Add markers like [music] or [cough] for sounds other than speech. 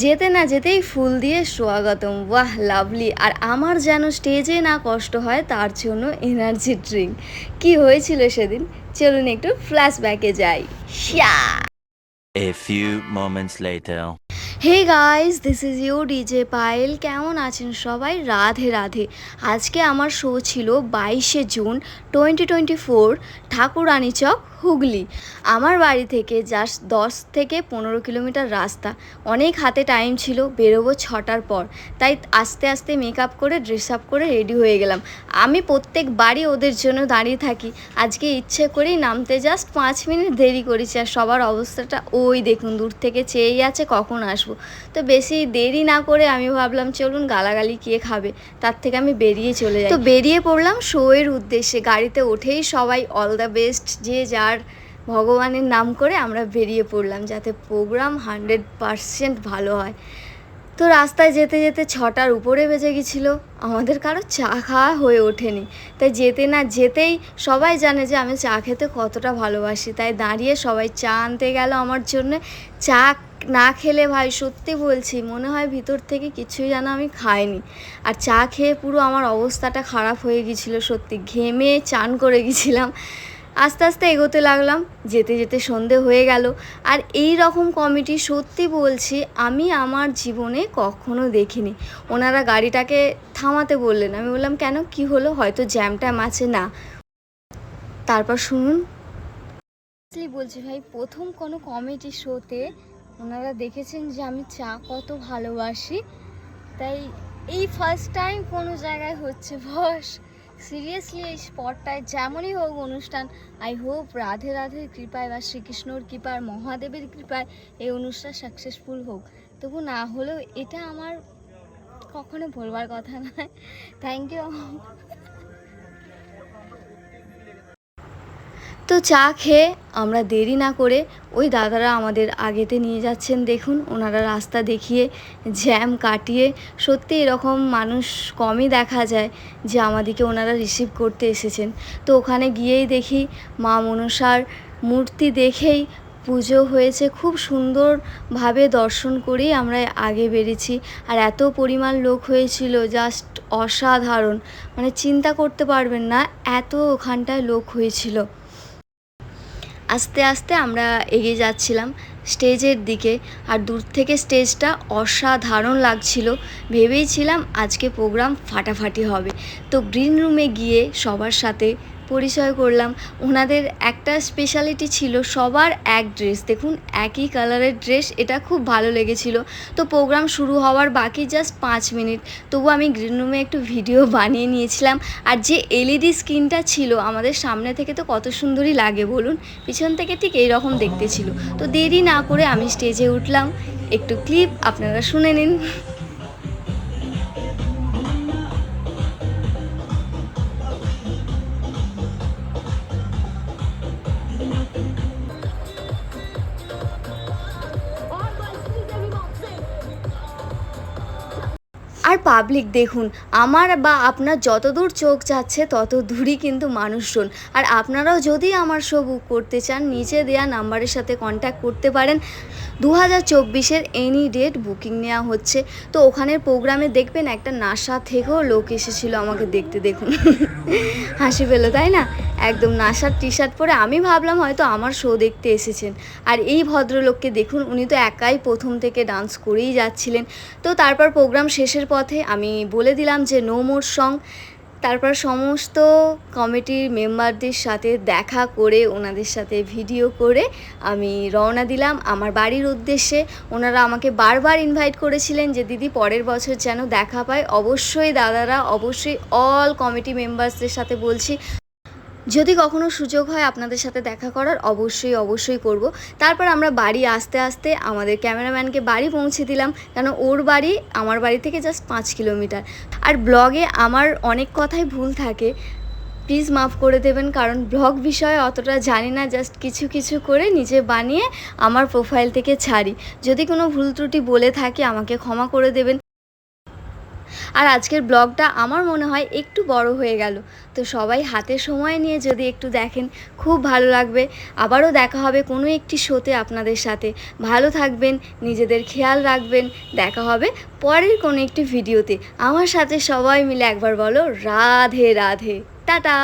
যেতে না যেতেই ফুল দিয়ে স্বাগতম। বাহ লাভলি। আর আমার যেন স্টেজে না কষ্ট হয় তার জন্য এনার্জি ড্রিঙ্ক কি হয়েছিল সেদিন? চলুন একটু ফ্ল্যাশব্যাকে যাই। শ্যা। A few moments later. Hey guys this is you DJ Payel কেমন আছেন সবাই? রাধে রাধে। আজকে আমার শো ছিল বাইশে June twenty twenty four Thakurani Chak Hooghly. আমার বাড়ি থেকে জাস্ট দশ থেকে পনেরো কিলোমিটার রাস্তা। অনেক হাতে টাইম ছিল, বেরোবো ছটার পর। তাই আস্তে আস্তে মেকআপ করে ড্রেস আপ করে রেডি হয়ে গেলাম। আমি প্রত্যেক বাড়ি ওদের জন্য দাঁড়িয়ে থাকি। আজকে ইচ্ছে করেই নামতে জাস্ট পাঁচ মিনিট দেরি করেছি আর সবার অবস্থাটা ওই দেখুন, দূর থেকে চেয়েই আছে কখন আসব। তো বেশি দেরি না করে আমি ভাবলাম, চলুন গালাগালি কে খাবে? তার থেকে আমি বেরিয়ে চলে যাই। তো বেরিয়ে পড়লাম শোয়ের উদ্দেশ্যে। গাড়িতে উঠেই সবাই অল দ্য বেস্ট যে যার ভগবানের নাম করে আমরা বেরিয়ে পড়লাম যাতে প্রোগ্রাম হান্ড্রেড পারসেন্ট ভালো হয়। তো রাস্তায় যেতে যেতে ছটার উপরে বেজে গেছিল, আমাদের কারও চা খাওয়া হয়ে ওঠেনি। তাই যেতে না যেতেই সবাই জানে যে আমি চা খেতে কতটা ভালোবাসি। তাই দাঁড়িয়ে সবাই চা আনতে গেল আমার জন্য। চা না খেলে ভাই সত্যি বলছি, মনে হয় ভিতর থেকে কিছুই যেন আমি খাইনি। আর চা খেয়ে পুরো আমার অবস্থাটা খারাপ হয়ে গিয়েছিল সত্যি ঘেমে চান করে গেছিলাম। আস্তে আস্তে এগোতে লাগলাম, যেতে যেতে সন্ধে হয়ে গেল। আর এই রকম কমিটি সত্যি বলছি, আমি আমার জীবনে কখনো দেখিনি। ওনারা গাড়িটাকে থামাতে বললেন। আমি বললাম, কেন? কি হলো? হয়তো জ্যাম ট্যাম আছে না। তারপর শুনুন। বলছি ভাই, প্রথম কোনো কমেডি শোতে ওনারা দেখেছেন যে আমি চা কত ভালোবাসি। তাই এই ফার্স্ট টাইম কোনো জায়গায় হচ্ছে বস। সিরিয়াসলি এই স্পটটায় যেমনই হোক অনুষ্ঠান আই হোপ রাধে রাধের কৃপায় বা শ্রীকৃষ্ণর কৃপার মহাদেবের কৃপায় এই অনুষ্ঠান সাকসেসফুল হোক। তবু না হলেও এটা আমার কখনো ভুলবার কথা নয়। থ্যাংক ইউ তো চা খেয়ে আমরা দেরি না করে ওই দাদারা আমাদের আগেতে নিয়ে যাচ্ছেন। দেখুন, ওনারা রাস্তা দেখিয়ে জ্যাম কাটিয়ে সত্যি এরকম মানুষ কমই দেখা যায় যে আমাদেরকে ওনারা রিসিভ করতে এসেছেন। তো ওখানে গিয়েই দেখি মা মনসার মূর্তি দেখেই পুজো হয়েছে। খুব সুন্দরভাবে দর্শন করেই আমরা আগে বেরিয়েছি। আর এত পরিমাণ লোক হয়েছিল জাস্ট অসাধারণ। মানে চিন্তা করতে পারবেন না, এত ওখানটায় লোক হয়েছিল। আস্তে আস্তে আমরা এগিয়ে যাচ্ছিলাম স্টেজের দিকে। আর দূর থেকে স্টেজটা অসাধারণ লাগছিল। ভেবেইছিলাম আজকে প্রোগ্রাম ফাটাফাটি হবে। তো গ্রিন রুমে গিয়ে সবার সাথে পরিচয় করলাম। ওনাদের একটা স্পেশালিটি ছিল সবার এক ড্রেস দেখুন, একই কালারের ড্রেস এটা খুব ভালো লেগেছিল। তো প্রোগ্রাম শুরু হওয়ার বাকি জাস্ট পাঁচ মিনিট। তবু আমি গ্রিন রুমে একটু ভিডিও [laughs] বানিয়ে নিয়েছিলাম। আর যে এলইডি স্ক্রিনটা ছিল, আমাদের সামনে থেকে তো কত সুন্দরই লাগে বলুন। পিছন থেকে ঠিক এই রকম দেখতে ছিল। তো দেরি না করে আমি স্টেজে উঠলাম। একটু ক্লিপ আপনারা শুনে নিন। আর পাবলিক দেখুন, আমার বা আপনার যতদূর চোখ যাচ্ছে তত দূরই কিন্তু মানুষজন। আর আপনারাও যদি আমার শো বুক করতে চান, নিচে দেওয়া নাম্বারের সাথে কন্ট্যাক্ট করতে পারেন। দু হাজার চব্বিশের এনি ডেট বুকিং নেওয়া হচ্ছে। তো ওখানের প্রোগ্রামে দেখবেন একটা নাসা থেকেও লোক এসেছিল আমাকে দেখতে দেখুন। [laughs] হাসি পেল, তাই না? একদম নাসার টি শার্ট পরে আমি ভাবলাম হয়তো আমার শো দেখতে এসেছেন। আর এই ভদ্রলোককে দেখুন, উনি তো একাই প্রথম থেকে ডান্স করেই যাচ্ছিলেন। তো তারপর প্রোগ্রাম শেষের পথে আমি বলে দিলাম যে নো মোর সং তারপর সমস্ত কমিটির মেম্বারদের সাথে দেখা করে, ওনাদের সাথে ভিডিও করে আমি রওনা দিলাম। আমার বাড়ির উদ্দেশ্যে ওনারা আমাকে বারবার ইনভাইট করেছিলেন যে, দিদি, পরের বছর যেন দেখা পায়। অবশ্যই দাদারা, অবশ্যই অল কমিটি মেম্বার্সদের সাথে বলছি যদি কখনো সুযোগ হয় আপনাদের সাথে দেখা করার, অবশ্যই অবশ্যই করব। তারপর আমরা বাড়ি আসতে আসতে আমাদের ক্যামেরাম্যানকে বাড়ি পৌঁছে দিলাম, কেন ওর বাড়ি, আমার বাড়ি থেকে জাস্ট পাঁচ কিলোমিটার। আর ব্লগে আমার অনেক কথাই ভুল থাকে, প্লিজ মাফ করে দেবেন, কারণ ব্লগ বিষয়ে অতটা জানি না জাস্ট কিছু কিছু করে নিজে বানিয়ে আমার প্রোফাইল থেকে ছাড়ি। যদি কোনো ভুল ত্রুটি বলে থাকে, আমাকে ক্ষমা করে দেবেন। আর আজকের ব্লগটা আমার মনে হয় একটু বড় হয়ে গেল। তো সবাই হাতে সময় নিয়ে যদি একটু দেখেন, খুব ভালো লাগবে। আবারও দেখা হবে কোনো একটি শোতে আপনাদের সাথে। ভালো থাকবেন, নিজেদের খেয়াল রাখবেন। দেখা হবে পরের কোনো একটি ভিডিওতে আমার সাথে সবাই মিলে একবার বলো, রাধে রাধে। টাটা!